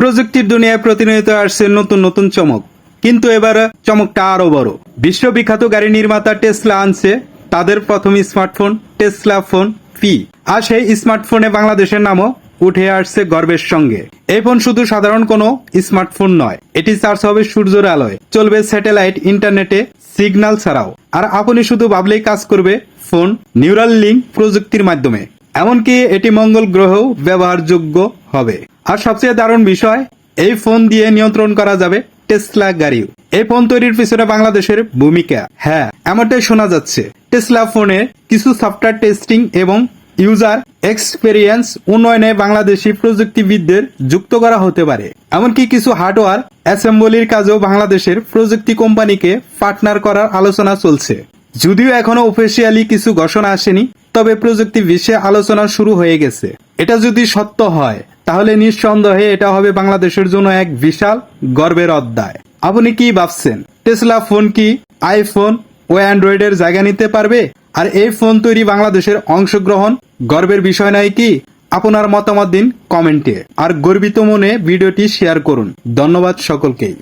প্রযুক্তির দুনিয়ায় প্রতিনিয়ত আসছে নতুন নতুন চমক। কিন্তু এবার চমকটা আরও বড়। বিশ্ববিখ্যাত গাড়ি নির্মাতা টেসলা আনছে, তাদের প্রথম স্মার্টফোন টেসলা ফোন পি। আর সেই স্মার্টফোনে বাংলাদেশের নামও উঠে আসছে গর্বের সঙ্গে। এই ফোন শুধু সাধারণ কোনো স্মার্টফোন নয়, এটি চার্জ হবে সূর্যের আলোয়। চলবে স্যাটেলাইট, ইন্টারনেটে সিগন্যাল ছাড়াও। আর আপনি শুধু ভাবলেই কাজ করবে ফোন নিউরাল লিঙ্ক প্রযুক্তির মাধ্যমে। এমনকি এটি মঙ্গল গ্রহেও ব্যবহারযোগ্য হবে। আর সবচেয়ে দারুণ বিষয়, এই ফোন দিয়ে নিয়ন্ত্রণ করা যাবে টেসলা গাড়িও। এই ফোন তৈরির পিছনে বাংলাদেশের ভূমিকা। হ্যাঁ এমনটাই শোনা যাচ্ছে। টেসলা ফোনের কিছু সফটওয়্যার টেস্টিং এবং ইউজার এক্সপেরিয়েন্স উন্নয়নে বাংলাদেশি প্রযুক্তিবিদদের যুক্ত করা হতে পারে। এমনকি কিছু হার্ডওয়্যার অ্যাসেম্বলির কাজেও বাংলাদেশের প্রযুক্তি কোম্পানিকে পার্টনার করার আলোচনা চলছে। যদিও এখনও অফিসিয়ালি কিছু ঘোষণা আসেনি, তবে প্রযুক্তি বিশ্বে আলোচনা শুরু হয়ে গেছে। এটা যদি সত্য হয় তাহলে নিঃসন্দেহে এটা হবে বাংলাদেশের জন্য এক বিশাল গর্বের অধ্যায়। আপনি কি ভাবছেন? টেসলা ফোন কি? আইফোন ও অ্যান্ড্রয়েডের জায়গা নিতে পারবে? আর এই ফোন তৈরি বাংলাদেশের অংশগ্রহণ গর্বের বিষয় নয় কি? আপনার মতামত দিন কমেন্টে। আর গর্বিত মনে ভিডিওটি শেয়ার করুন। ধন্যবাদ সকলকেই।